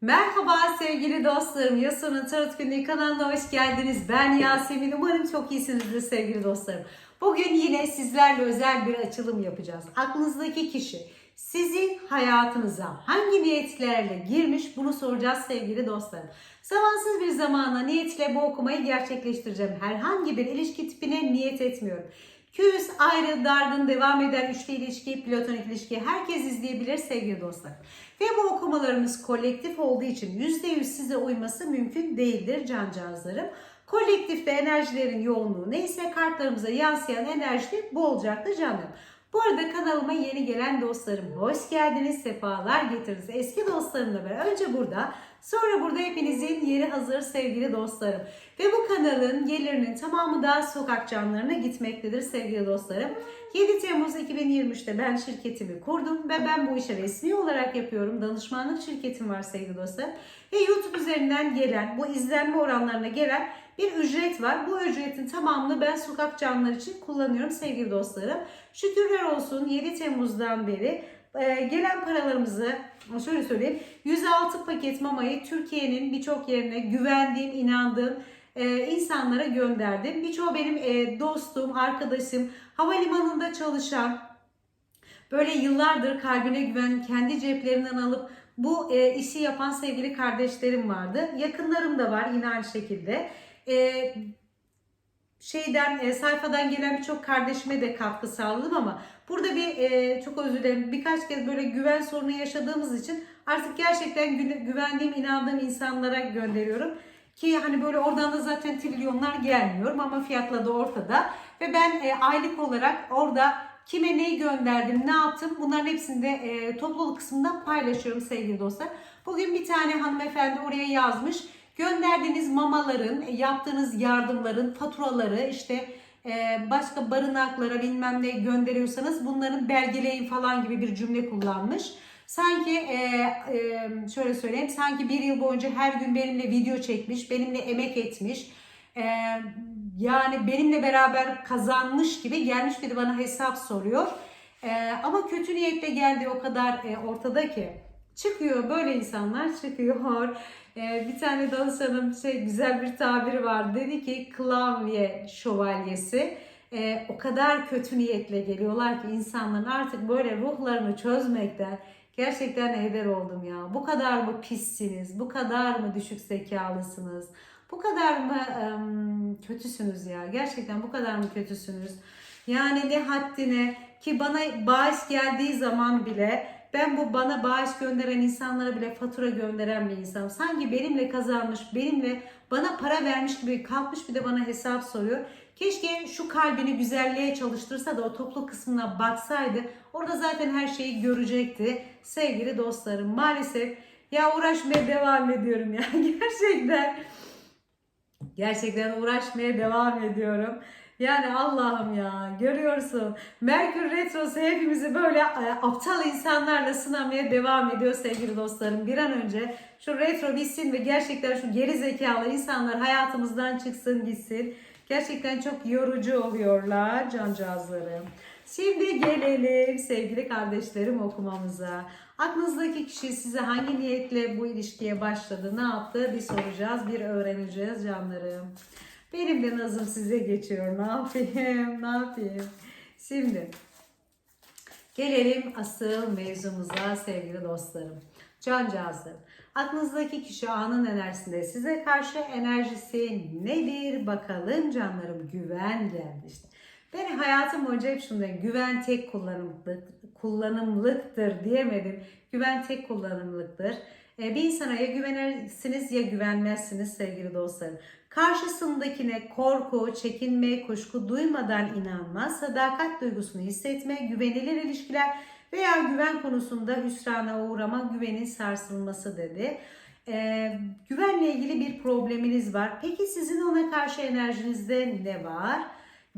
Merhaba sevgili dostlarım. Yasun'un Tarot Günlüğü kanalına hoş geldiniz. Ben Yasemin. Umarım çok iyisinizdir sevgili dostlarım. Bugün yine sizlerle özel bir açılım yapacağız. Aklınızdaki kişi sizin hayatınıza hangi niyetlerle girmiş bunu soracağız sevgili dostlarım. Zamansız bir zamana niyetle bu okumayı gerçekleştireceğim. Herhangi bir ilişki tipine niyet etmiyorum. Küs, ayrı, dargın, devam eden üçlü ilişki, platonik ilişki herkes izleyebilir sevgili dostlar. Ve bu okumalarımız kolektif olduğu için %100 size uyması mümkün değildir cancağızlarım. Kolektifte enerjilerin yoğunluğu neyse kartlarımıza yansıyan enerji bu olacaktır canım. Bu arada kanalıma yeni gelen dostlarım hoş geldiniz, sefalar getirdiniz. Eski dostlarımla beraber önce burada, sonra burada hepinizin yeri hazır sevgili dostlarım. Ve bu kanalın gelirinin tamamı da sokak canlarına gitmektedir sevgili dostlarım. 7 Temmuz 2023'te ben şirketimi kurdum ve ben bu işe resmi olarak yapıyorum. Danışmanlık şirketim var sevgili dostlarım. Ve YouTube üzerinden gelen, bu izlenme oranlarına gelen bir ücret var. Bu ücretin tamamını ben sokak canlıları için kullanıyorum sevgili dostlarım. Şükürler olsun 7 Temmuz'dan beri e, gelen paralarımızı şöyle söyleyeyim 106 paket mamayı Türkiye'nin birçok yerine güvendiğim, inandığım e, insanlara gönderdim. Birçoğu benim e, dostum, arkadaşım, havalimanında çalışan, böyle yıllardır kalbine güven, kendi ceplerinden alıp bu işi yapan sevgili kardeşlerim vardı. Yakınlarım da var yine aynı şekilde. E, şeyden e, sayfadan gelen birçok kardeşime de katkı sağladım ama burada bir e, çok özür dilerim birkaç kez böyle güven sorunu yaşadığımız için artık gerçekten gü- güvendiğim inandığım insanlara gönderiyorum. Ki hani böyle oradan da zaten trilyonlar gelmiyorum ama fiyatla da ortada. Ve ben e, aylık olarak orada kime neyi gönderdim ne yaptım bunların hepsini de e, topluluk kısmında paylaşıyorum sevgili dostlar. Bugün bir tane hanımefendi oraya yazmış gönderdiğiniz mamaların, e, yaptığınız yardımların faturaları işte e, başka barınaklara bilmem ne gönderiyorsanız bunların belgeleyin falan gibi bir cümle kullanmış. Sanki e, şöyle söyleyeyim sanki bir yıl boyunca her gün benimle video çekmiş, benimle emek etmiş. Yani benimle beraber kazanmış gibi gelmiş bir de bana hesap soruyor. Ama kötü niyetle geldi o kadar e, ortada ki. Çıkıyor böyle insanlar çıkıyor. Ee, bir tane danışanım şey güzel bir tabiri var. Dedi ki klavye şövalyesi. Ee, o kadar kötü niyetle geliyorlar ki insanların artık böyle ruhlarını çözmekten gerçekten heder oldum ya. Bu kadar mı pissiniz? Bu kadar mı düşük zekalısınız? Bu kadar mı ım, kötüsünüz ya? Gerçekten bu kadar mı kötüsünüz? Yani ne haddine ki bana bağış geldiği zaman bile ben bu bana bağış gönderen insanlara bile fatura gönderen bir insanım. Sanki benimle kazanmış, benimle bana para vermiş gibi kalkmış bir de bana hesap soruyor. Keşke şu kalbini güzelliğe çalıştırsa da o toplu kısmına baksaydı. Orada zaten her şeyi görecekti. Sevgili dostlarım maalesef ya uğraşmaya devam ediyorum ya gerçekten. Gerçekten uğraşmaya devam ediyorum. Yani Allah'ım ya görüyorsun. Merkür Retrosu hepimizi böyle e, aptal insanlarla sınamaya devam ediyor sevgili dostlarım. Bir an önce şu retro bitsin ve gerçekten şu geri zekalı insanlar hayatımızdan çıksın gitsin. Gerçekten çok yorucu oluyorlar cancağızlarım. Şimdi gelelim sevgili kardeşlerim okumamıza. Aklınızdaki kişi size hangi niyetle bu ilişkiye başladı, ne yaptı bir soracağız, bir öğreneceğiz canlarım. Benim de nazım size geçiyor. Ne yapayım? Ne yapayım? Şimdi gelelim asıl mevzumuza sevgili dostlarım. Cancağızlarım. Aklınızdaki kişi anın enerjisinde size karşı enerjisi nedir? Bakalım canlarım güven geldi işte. Ben hayatım boyunca hep şunu dedim. Güven tek kullanımlık, kullanımlıktır diyemedim. Güven tek kullanımlıktır. Ee, Bir insana ya güvenirsiniz ya güvenmezsiniz sevgili dostlarım. Karşısındakine korku, çekinme, kuşku duymadan inanma, sadakat duygusunu hissetme, güvenilir ilişkiler veya güven konusunda hüsrana uğrama, güvenin sarsılması dedi. Ee, güvenle ilgili bir probleminiz var. Peki sizin ona karşı enerjinizde ne var?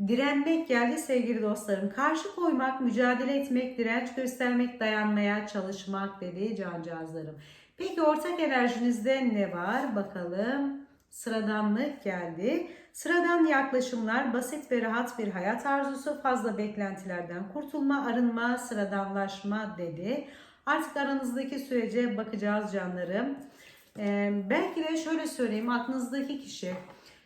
Direnmek geldi sevgili dostlarım. Karşı koymak, mücadele etmek, direnç göstermek, dayanmaya çalışmak dedi cancağızlarım. Peki ortak enerjinizde ne var? Bakalım. Sıradanlık geldi. Sıradan yaklaşımlar, basit ve rahat bir hayat arzusu, fazla beklentilerden kurtulma, arınma, sıradanlaşma dedi. Artık aranızdaki sürece bakacağız canlarım. Ee, belki de şöyle söyleyeyim aklınızdaki kişi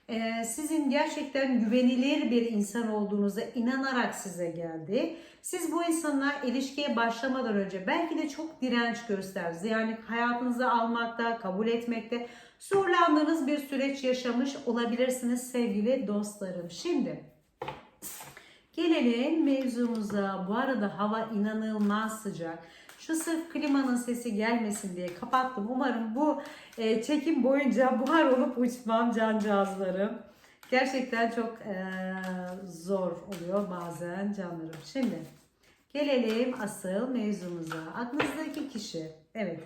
e, sizin gerçekten güvenilir bir insan olduğunuza inanarak size geldi. Siz bu insanla ilişkiye başlamadan önce belki de çok direnç gösterdiniz. Yani hayatınıza almakta, kabul etmekte zorlandığınız bir süreç yaşamış olabilirsiniz sevgili dostlarım. Şimdi gelelim mevzumuza. Bu arada hava inanılmaz sıcak. Şu sırf klimanın sesi gelmesin diye kapattım. Umarım bu e, çekim boyunca buhar olup uçmam cancağızlarım. Gerçekten çok e, zor oluyor bazen canlarım. Şimdi gelelim asıl mevzumuza. Aklınızdaki kişi, evet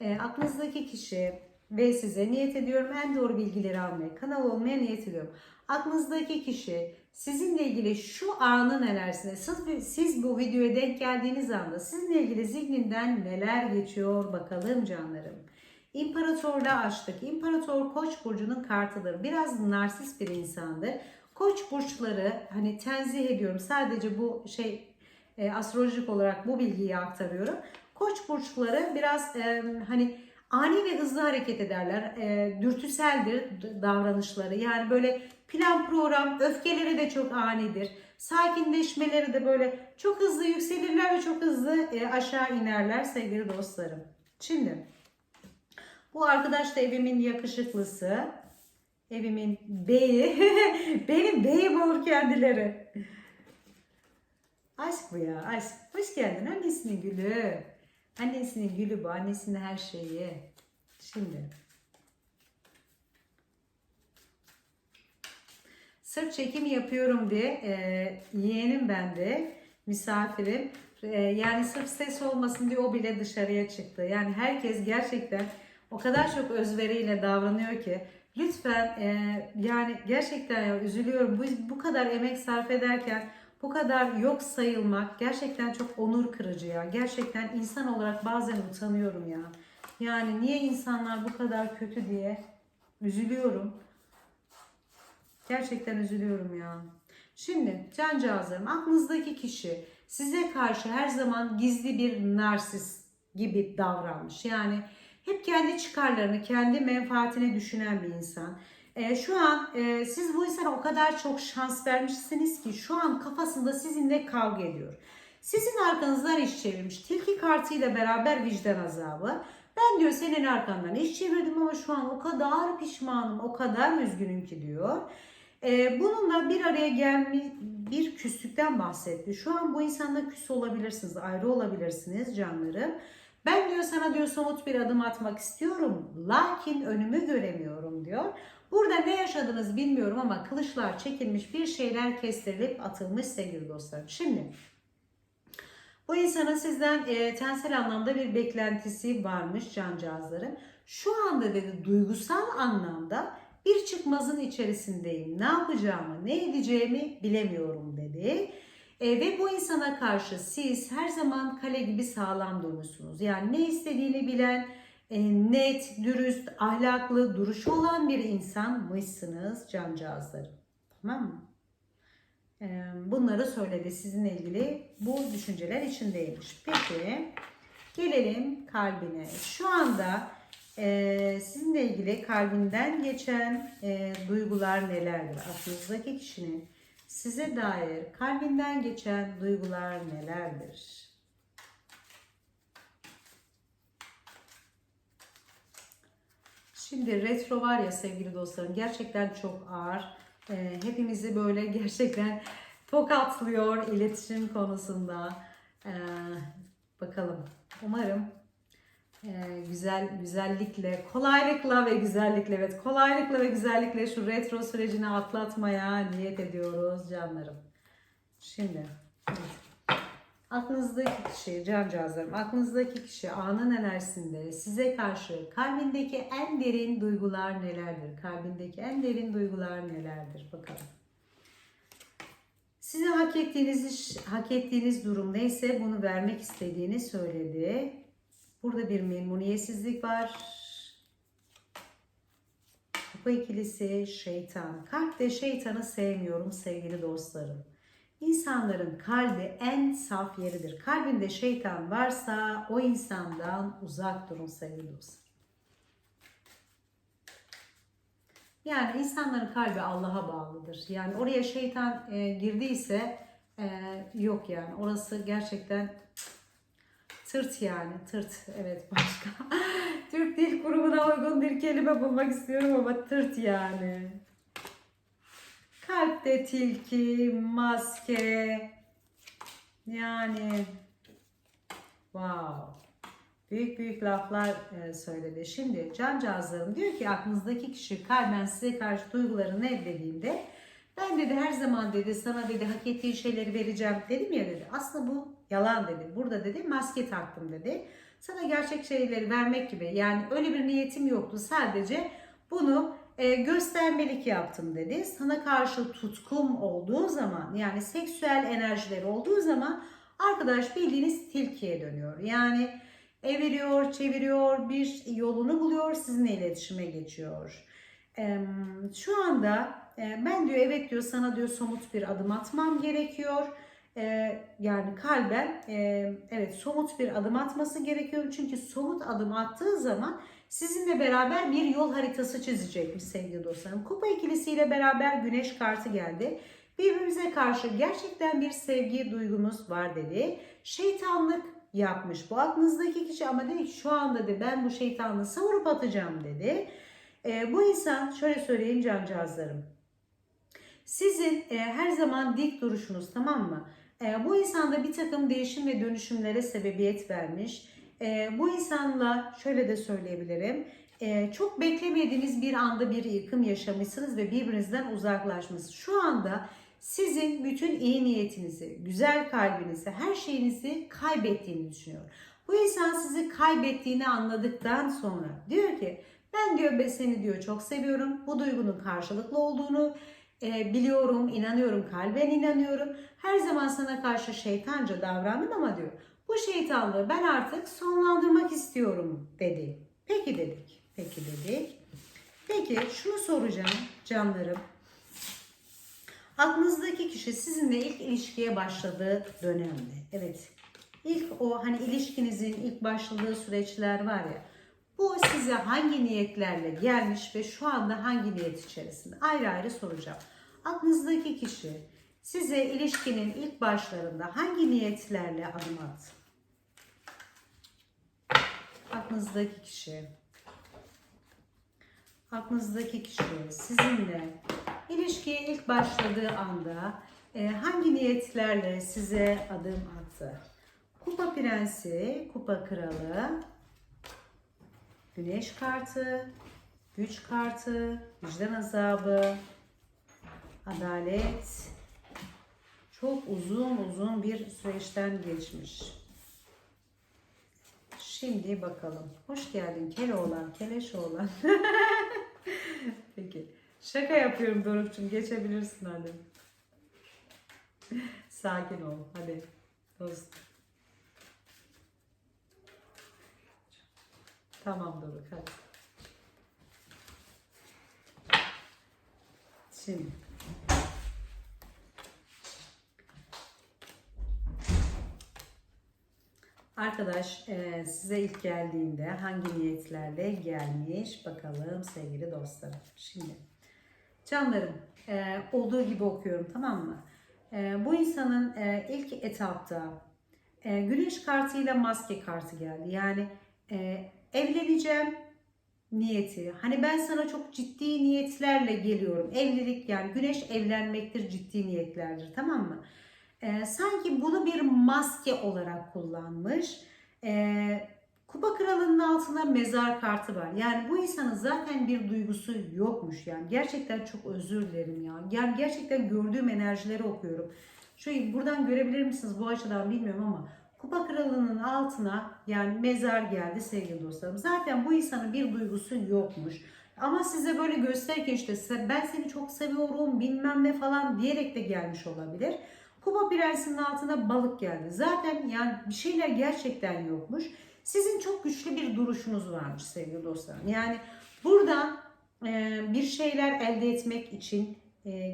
e, aklınızdaki kişi ve size niyet ediyorum en doğru bilgileri almaya, kanal olmaya niyet ediyorum. Aklınızdaki kişi sizinle ilgili şu anın enerjisine, siz, siz bu videoya denk geldiğiniz anda sizinle ilgili zihninden neler geçiyor bakalım canlarım. İmparatorla açtık. İmparator Koç burcunun kartıdır. Biraz narsist bir insandır. Koç burçları hani tenzih ediyorum. Sadece bu şey e, astrolojik olarak bu bilgiyi aktarıyorum. Koç burçları biraz e, hani ani ve hızlı hareket ederler. E, dürtüseldir davranışları. Yani böyle plan program, öfkeleri de çok anidir. Sakinleşmeleri de böyle çok hızlı yükselirler ve çok hızlı e, aşağı inerler sevgili dostlarım. Şimdi bu arkadaş da evimin yakışıklısı. Evimin beyi. Benim beyim olur kendileri. Aşk bu ya aşk. Hoş geldin annesinin gülü. Annesinin gülü bu. Annesinin her şeyi. Şimdi. Sırf çekim yapıyorum diye e, yeğenim bende. Misafirim. E, yani sırf ses olmasın diye o bile dışarıya çıktı. Yani herkes gerçekten o kadar çok özveriyle davranıyor ki lütfen e, yani gerçekten ya üzülüyorum. Bu, bu kadar emek sarf ederken bu kadar yok sayılmak gerçekten çok onur kırıcı ya. Gerçekten insan olarak bazen utanıyorum ya. Yani niye insanlar bu kadar kötü diye üzülüyorum. Gerçekten üzülüyorum ya. Şimdi cancağızlarım aklınızdaki kişi size karşı her zaman gizli bir narsist gibi davranmış. Yani hep kendi çıkarlarını, kendi menfaatini düşünen bir insan. E, şu an e, siz bu insana o kadar çok şans vermişsiniz ki şu an kafasında sizinle kavga ediyor. Sizin arkanızdan iş çevirmiş. Tilki kartıyla beraber vicdan azabı. Ben diyor senin arkandan iş çevirdim ama şu an o kadar pişmanım, o kadar üzgünüm ki diyor. Ee, bununla bir araya gelme, bir küslükten bahsetti. Şu an bu insanla küs olabilirsiniz, ayrı olabilirsiniz canlarım. Ben diyor sana diyor somut bir adım atmak istiyorum. Lakin önümü göremiyorum diyor. Burada ne yaşadınız bilmiyorum ama kılıçlar çekilmiş bir şeyler kestirilip atılmış sevgili dostlarım. Şimdi bu insanın sizden e, tensel anlamda bir beklentisi varmış cancağızlarım. Şu anda dedi duygusal anlamda bir çıkmazın içerisindeyim. Ne yapacağımı, ne edeceğimi bilemiyorum dedi. E, ve bu insana karşı siz her zaman kale gibi sağlam durmuşsunuz. Yani ne istediğini bilen, e, net, dürüst, ahlaklı, duruşu olan bir insanmışsınız cancağızlarım. Tamam mı? E, bunları söyledi sizinle ilgili bu düşünceler içindeymiş. Peki gelelim kalbine. Şu anda e, sizinle ilgili kalbinden geçen e, duygular nelerdir? Aklınızdaki kişinin size dair kalbinden geçen duygular nelerdir? Şimdi retro var ya sevgili dostlarım gerçekten çok ağır. E, hepimizi böyle gerçekten tokatlıyor iletişim konusunda. E, bakalım. Umarım e, güzel güzellikle, kolaylıkla ve güzellikle evet kolaylıkla ve güzellikle şu retro sürecini atlatmaya niyet ediyoruz canlarım. Şimdi aklınızdaki kişi cancağızlarım aklınızdaki kişi anın enerjisinde size karşı kalbindeki en derin duygular nelerdir? Kalbindeki en derin duygular nelerdir? Bakalım. Size hak ettiğiniz hak ettiğiniz durum neyse bunu vermek istediğini söyledi. Burada bir memnuniyetsizlik var. Kupa ikilisi şeytan. Kalpte şeytanı sevmiyorum sevgili dostlarım. İnsanların kalbi en saf yeridir. Kalbinde şeytan varsa o insandan uzak durun sevgili dostlar. Yani insanların kalbi Allah'a bağlıdır. Yani oraya şeytan e, girdiyse e, yok yani. Orası gerçekten tırt yani. Tırt. Evet başka. Türk Dil Kurumu'na uygun bir kelime bulmak istiyorum ama tırt yani. Kalpte tilki, maske. Yani wow. Büyük büyük laflar e, söyledi. Şimdi cancağızlarım diyor ki aklınızdaki kişi kalben size karşı duygularını ne dediğinde ben dedi her zaman dedi sana dedi hak ettiğin şeyleri vereceğim dedim ya dedi. Aslında bu yalan dedi. Burada dedi maske taktım dedi. Sana gerçek şeyleri vermek gibi yani öyle bir niyetim yoktu. Sadece bunu e, göstermelik yaptım dedi. Sana karşı tutkum olduğu zaman yani seksüel enerjileri olduğu zaman arkadaş bildiğiniz tilkiye dönüyor. Yani eviriyor, çeviriyor, bir yolunu buluyor, sizinle iletişime geçiyor. Şu anda e, ben diyor evet diyor sana diyor somut bir adım atmam gerekiyor. Ee, Yani kalben e, evet somut bir adım atması gerekiyor. Çünkü somut adım attığı zaman sizinle beraber bir yol haritası çizecekmiş sevgili dostlarım. Kupa ikilisiyle beraber güneş kartı geldi. Birbirimize karşı gerçekten bir sevgi duygumuz var dedi. Şeytanlık yapmış bu aklınızdaki kişi ama dedi ki şu anda dedi ben bu şeytanlığı savurup atacağım dedi. E, bu insan şöyle söyleyeyim cancağızlarım. Sizin e, her zaman dik duruşunuz tamam mı? E, bu insanda bir takım değişim ve dönüşümlere sebebiyet vermiş. E, bu insanla şöyle de söyleyebilirim. E, çok beklemediğiniz bir anda bir yıkım yaşamışsınız ve birbirinizden uzaklaşmışsınız. Şu anda sizin bütün iyi niyetinizi, güzel kalbinizi, her şeyinizi kaybettiğini düşünüyor. Bu insan sizi kaybettiğini anladıktan sonra diyor ki ben diyor seni diyor çok seviyorum. Bu duygunun karşılıklı olduğunu e, biliyorum, inanıyorum, kalben inanıyorum. Her zaman sana karşı şeytanca davrandım ama diyor bu şeytanlığı ben artık sonlandırmak istiyorum dedi. Peki dedik. Peki dedik. Peki şunu soracağım canlarım. Aklınızdaki kişi sizinle ilk ilişkiye başladığı dönemde. Evet. İlk o hani ilişkinizin ilk başladığı süreçler var ya. Bu size hangi niyetlerle gelmiş ve şu anda hangi niyet içerisinde? Ayrı ayrı soracağım. Aklınızdaki kişi size ilişkinin ilk başlarında hangi niyetlerle adım attı? Aklınızdaki kişi. Aklınızdaki kişi sizinle ilişkiye ilk başladığı anda e, hangi niyetlerle size adım attı? Kupa prensi, kupa kralı, güneş kartı, güç kartı, vicdan azabı, adalet. Çok uzun uzun bir süreçten geçmiş. Şimdi bakalım. Hoş geldin Keloğlan, Keleşoğlan. Peki. Şaka yapıyorum Doruk'cum. Geçebilirsin hadi. Sakin ol. Hadi. Dost. Tamam Doruk hadi. Şimdi. Arkadaş e, size ilk geldiğinde hangi niyetlerle gelmiş bakalım sevgili dostlarım. Şimdi canlarım e, olduğu gibi okuyorum tamam mı? E, bu insanın ilk etapta güneş kartıyla maske kartı geldi. Yani evleneceğim niyeti. Hani ben sana çok ciddi niyetlerle geliyorum. Evlilik yani güneş evlenmektir ciddi niyetlerdir tamam mı? Ee, sanki bunu bir maske olarak kullanmış. Ee, Kupa kralının altında mezar kartı var. Yani bu insanın zaten bir duygusu yokmuş yani. Gerçekten çok özür dilerim ya. Yani gerçekten gördüğüm enerjileri okuyorum. Şöyle buradan görebilir misiniz bu açıdan bilmiyorum ama Kupa kralının altına yani mezar geldi sevgili dostlarım. Zaten bu insanın bir duygusu yokmuş. Ama size böyle gösterirken işte ben seni çok seviyorum bilmem ne falan diyerek de gelmiş olabilir. Kupa prensinin altına balık geldi. Zaten yani bir şeyler gerçekten yokmuş. Sizin çok güçlü bir duruşunuz varmış sevgili dostlarım. Yani buradan bir şeyler elde etmek için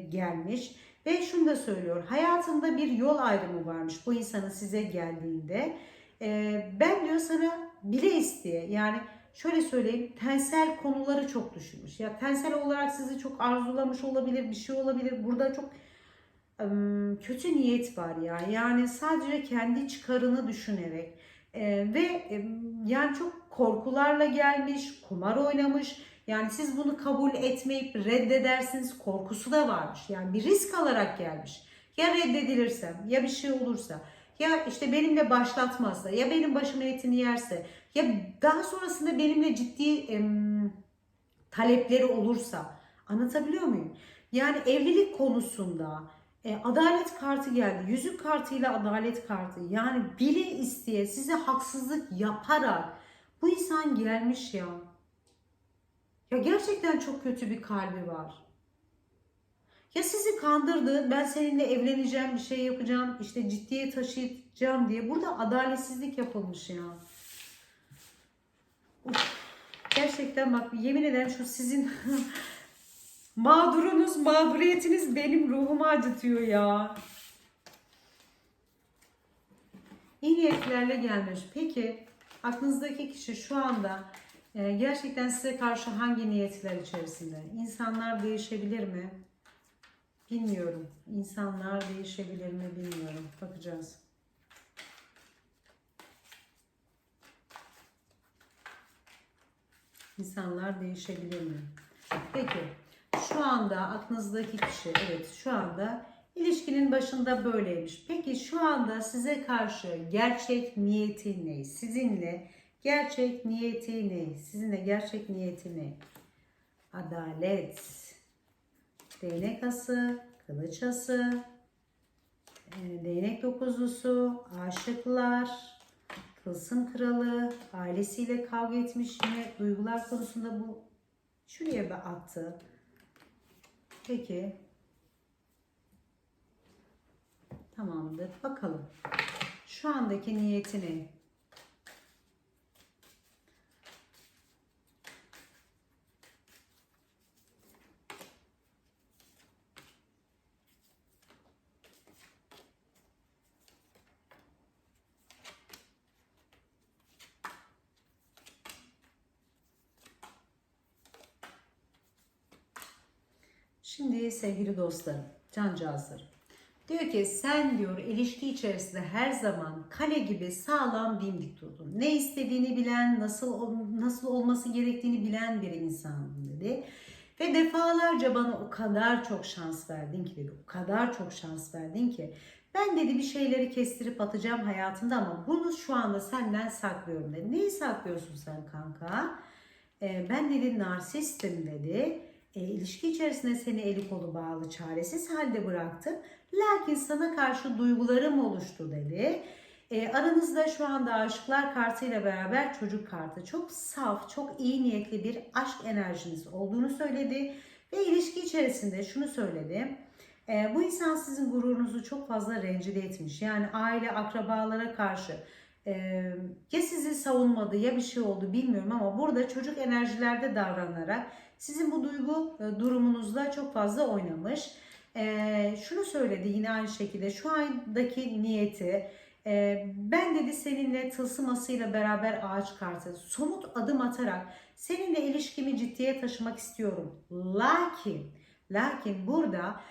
gelmiş. Ve şunu da söylüyor. Hayatında bir yol ayrımı varmış bu insanın size geldiğinde. E, ben diyor sana bile isteye yani şöyle söyleyeyim tensel konuları çok düşünmüş. Ya tensel olarak sizi çok arzulamış olabilir, bir şey olabilir. Burada çok ım, kötü niyet var ya. Yani sadece kendi çıkarını düşünerek e, ve ım, yani çok korkularla gelmiş, kumar oynamış. Yani siz bunu kabul etmeyip reddedersiniz korkusu da varmış. Yani bir risk alarak gelmiş. Ya reddedilirsem, ya bir şey olursa, ya işte benimle başlatmazsa, ya benim başıma etini yerse, ya daha sonrasında benimle ciddi em, talepleri olursa anlatabiliyor muyum? Yani evlilik konusunda e, adalet kartı geldi. Yüzük kartıyla adalet kartı. Yani bile isteye size haksızlık yaparak bu insan gelmiş ya. Ya gerçekten çok kötü bir kalbi var. Ya sizi kandırdı, ben seninle evleneceğim, bir şey yapacağım, işte ciddiye taşıyacağım diye. Burada adaletsizlik yapılmış ya. Uf, gerçekten bak yemin ederim şu sizin mağdurunuz, mağduriyetiniz benim ruhumu acıtıyor ya. İyi niyetlerle gelmiş. Peki aklınızdaki kişi şu anda e, gerçekten size karşı hangi niyetler içerisinde? İnsanlar değişebilir mi? Bilmiyorum. İnsanlar değişebilir mi bilmiyorum. Bakacağız. İnsanlar değişebilir mi? Peki şu anda aklınızdaki kişi evet şu anda ilişkinin başında böyleymiş. Peki şu anda size karşı gerçek niyeti ne? Sizinle gerçek niyeti ne? Sizinle gerçek niyeti ne? Adalet, değnek ası, kılıç ası, e, değnek dokuzlusu, aşıklar, tılsım kralı, ailesiyle kavga etmiş yine duygular konusunda bu şuraya bir attı. Peki. Tamamdır. Bakalım. Şu andaki niyeti ne? Şimdi sevgili dostlarım, cancağızlarım. Diyor ki sen diyor ilişki içerisinde her zaman kale gibi sağlam dimdik durdun. Ne istediğini bilen, nasıl nasıl olması gerektiğini bilen bir insandın dedi. Ve defalarca bana o kadar çok şans verdin ki dedi. O kadar çok şans verdin ki. Ben dedi bir şeyleri kestirip atacağım hayatında ama bunu şu anda senden saklıyorum dedi. Neyi saklıyorsun sen kanka? Ee, ben dedi narsistim dedi. E, ilişki içerisinde seni eli kolu bağlı çaresiz halde bıraktım. Lakin sana karşı duygularım oluştu dedi. E, aranızda şu anda aşıklar kartıyla beraber çocuk kartı. Çok saf, çok iyi niyetli bir aşk enerjiniz olduğunu söyledi. Ve ilişki içerisinde şunu söyledi. E, bu insan sizin gururunuzu çok fazla rencide etmiş. Yani aile, akrabalara karşı e, ya sizi savunmadı ya bir şey oldu bilmiyorum ama burada çocuk enerjilerde davranarak sizin bu duygu e, durumunuzla çok fazla oynamış. E, şunu söyledi yine aynı şekilde şu andaki niyeti e, ben dedi seninle tılsımasıyla beraber ağaç kartı somut adım atarak seninle ilişkimi ciddiye taşımak istiyorum. Lakin lakin burada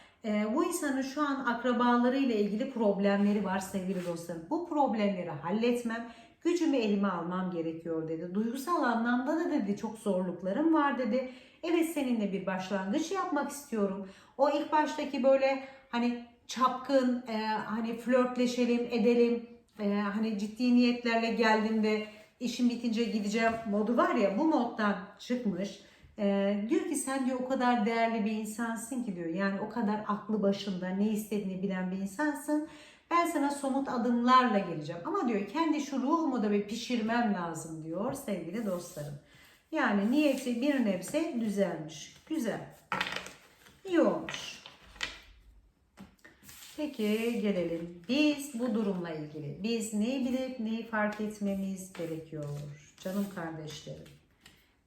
bu insanın şu an akrabalarıyla ilgili problemleri var sevgili dostlarım. Bu problemleri halletmem, gücümü elime almam gerekiyor dedi. Duygusal anlamda da dedi çok zorluklarım var dedi. Evet seninle bir başlangıç yapmak istiyorum. O ilk baştaki böyle hani çapkın, e, hani flörtleşelim, edelim, e, hani ciddi niyetlerle geldim ve işim bitince gideceğim modu var ya bu moddan çıkmış. E, diyor ki sen diyor o kadar değerli bir insansın ki diyor. Yani o kadar aklı başında ne istediğini bilen bir insansın. Ben sana somut adımlarla geleceğim. Ama diyor kendi şu ruhumu da bir pişirmem lazım diyor sevgili dostlarım. Yani niyeti bir nebze düzelmiş. Güzel. İyi olmuş. Peki gelelim. Biz bu durumla ilgili biz neyi bilip neyi fark etmemiz gerekiyor canım kardeşlerim.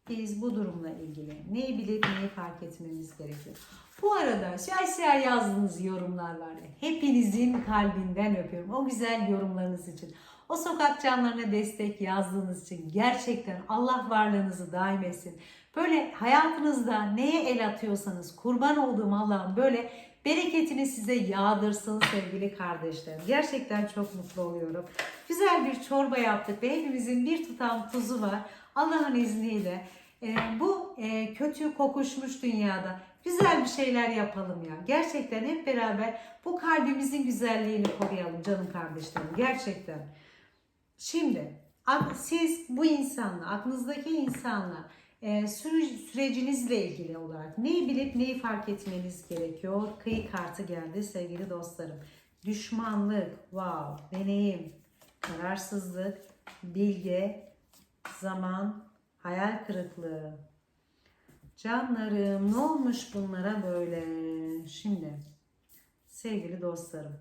Biz bu durumla ilgili neyi bilip neyi fark etmemiz gerekiyor. Bu arada şu aşağı yazdığınız yorumlar var hepinizin kalbinden öpüyorum. O güzel yorumlarınız için. O sokak canlarına destek yazdığınız için gerçekten Allah varlığınızı daim etsin. Böyle hayatınızda neye el atıyorsanız kurban olduğum Allah'ım böyle bereketini size yağdırsın sevgili kardeşlerim. Gerçekten çok mutlu oluyorum. Güzel bir çorba yaptık ve hepimizin bir tutam tuzu var. Allah'ın izniyle e, bu e, kötü kokuşmuş dünyada güzel bir şeyler yapalım ya. Gerçekten hep beraber bu kalbimizin güzelliğini koruyalım canım kardeşlerim. Gerçekten. Şimdi siz bu insanla, aklınızdaki insanla e, sürecinizle ilgili olarak neyi bilip neyi fark etmeniz gerekiyor? Kıyı kartı geldi sevgili dostlarım. Düşmanlık, wow, deneyim, kararsızlık, bilge, zaman, hayal kırıklığı. Canlarım ne olmuş bunlara böyle? Şimdi sevgili dostlarım.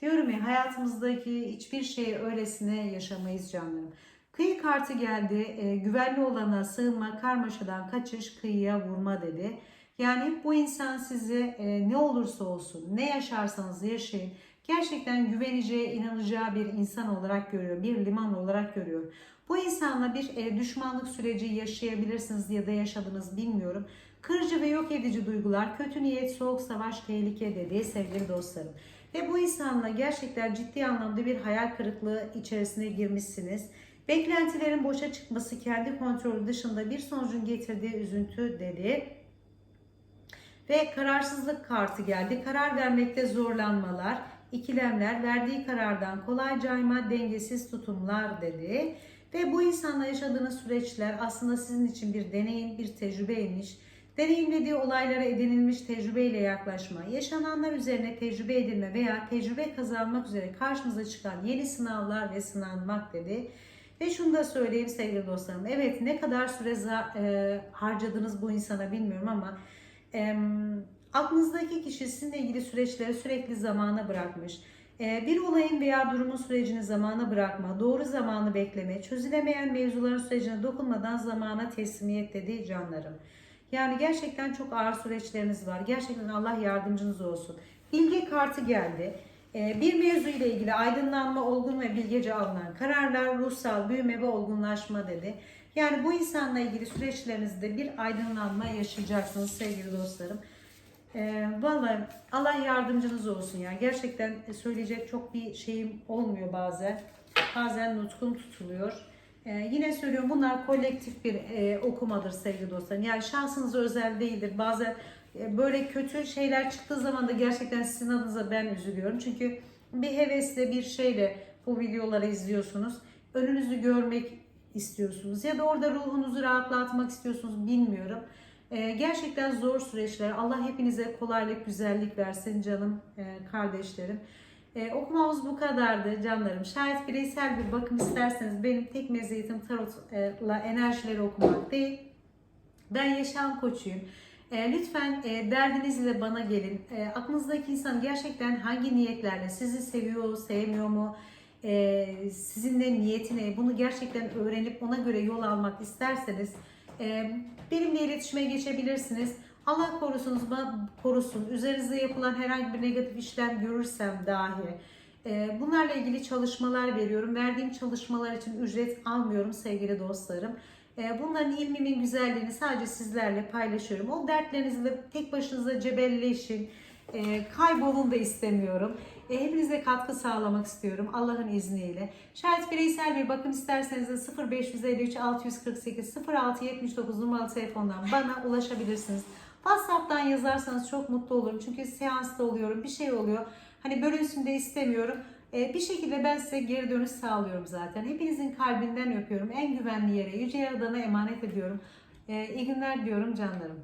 Diyorum ya hayatımızdaki hiçbir şey öylesine yaşamayız canlarım. Kıyı kartı geldi. e, güvenli olana sığınma, karmaşadan kaçış, kıyıya vurma dedi. Yani bu insan sizi e, ne olursa olsun, ne yaşarsanız yaşayın. Gerçekten güveneceği, inanacağı bir insan olarak görüyor. Bir liman olarak görüyor. Bu insanla bir e, düşmanlık süreci yaşayabilirsiniz ya da yaşadınız bilmiyorum. Kırıcı ve yok edici duygular, kötü niyet, soğuk savaş, tehlike dedi sevgili dostlarım. Ve bu insanla gerçekten ciddi anlamda bir hayal kırıklığı içerisine girmişsiniz. Beklentilerin boşa çıkması kendi kontrolü dışında bir sonucun getirdiği üzüntü dedi. Ve kararsızlık kartı geldi. Karar vermekte zorlanmalar, ikilemler, verdiği karardan kolay cayma, dengesiz tutumlar dedi. Ve bu insanla yaşadığınız süreçler aslında sizin için bir deneyim, bir tecrübeymiş. Deneyimlediği olaylara edinilmiş tecrübeyle yaklaşma, yaşananlar üzerine tecrübe edinme veya tecrübe kazanmak üzere karşımıza çıkan yeni sınavlar ve sınanmak dedi. Ve şunu da söyleyeyim sevgili dostlarım. Evet ne kadar süre e, harcadınız bu insana bilmiyorum ama e, aklınızdaki kişi sizinle ilgili süreçleri sürekli zamana bırakmış. E, bir olayın veya durumun sürecini zamana bırakma, doğru zamanı bekleme, çözülemeyen mevzuların sürecine dokunmadan zamana teslimiyet dedi canlarım. Yani gerçekten çok ağır süreçleriniz var. Gerçekten Allah yardımcınız olsun. Bilgi kartı geldi. Ee, Bir mevzu ile ilgili aydınlanma, olgun ve bilgece alınan kararlar, ruhsal büyüme ve olgunlaşma dedi. Yani bu insanla ilgili süreçlerinizde bir aydınlanma yaşayacaksınız sevgili dostlarım. Ee, vallahi Allah yardımcınız olsun ya. Gerçekten söyleyecek çok bir şeyim olmuyor bazen. Bazen nutkum tutuluyor. Ee, yine söylüyorum bunlar kolektif bir e, okumadır sevgili dostlarım. Yani şansınız özel değildir. Bazen e, böyle kötü şeyler çıktığı zaman da gerçekten sizin adınıza ben üzülüyorum. Çünkü bir hevesle bir şeyle bu videoları izliyorsunuz. Önünüzü görmek istiyorsunuz ya da orada ruhunuzu rahatlatmak istiyorsunuz bilmiyorum. Ee, gerçekten zor süreçler. Allah hepinize kolaylık, güzellik versin canım e, kardeşlerim. Ee, okumamız bu kadardı canlarım. Şayet bireysel bir bakım isterseniz benim tek meziyetim tarotla enerjileri okumak değil. Ben yaşam koçuyum. E, lütfen e, derdinizle bana gelin. E, aklınızdaki insan gerçekten hangi niyetlerle sizi seviyor, sevmiyor mu? E, sizinle niyeti ne? Bunu gerçekten öğrenip ona göre yol almak isterseniz e, benimle iletişime geçebilirsiniz. Allah korusunuz, korusun. Üzerinizde yapılan herhangi bir negatif işlem görürsem dahi e, bunlarla ilgili çalışmalar veriyorum. Verdiğim çalışmalar için ücret almıyorum sevgili dostlarım. E, Bunların ilmimin güzelliğini sadece sizlerle paylaşıyorum. O dertlerinizle tek başınıza cebelleşin. E, kaybolun da istemiyorum. E, hepinize katkı sağlamak istiyorum Allah'ın izniyle. Şayet bireysel bir bakım isterseniz de 0553 648 0679 numaralı telefondan bana ulaşabilirsiniz. WhatsApp'tan yazarsanız çok mutlu olurum. Çünkü seansta oluyorum, bir şey oluyor. Hani bölünsün de istemiyorum. Ee, bir şekilde ben size geri dönüş sağlıyorum zaten. Hepinizin kalbinden öpüyorum. En güvenli yere, Yüce Yaradan'a emanet ediyorum. Ee, günler diyorum canlarım.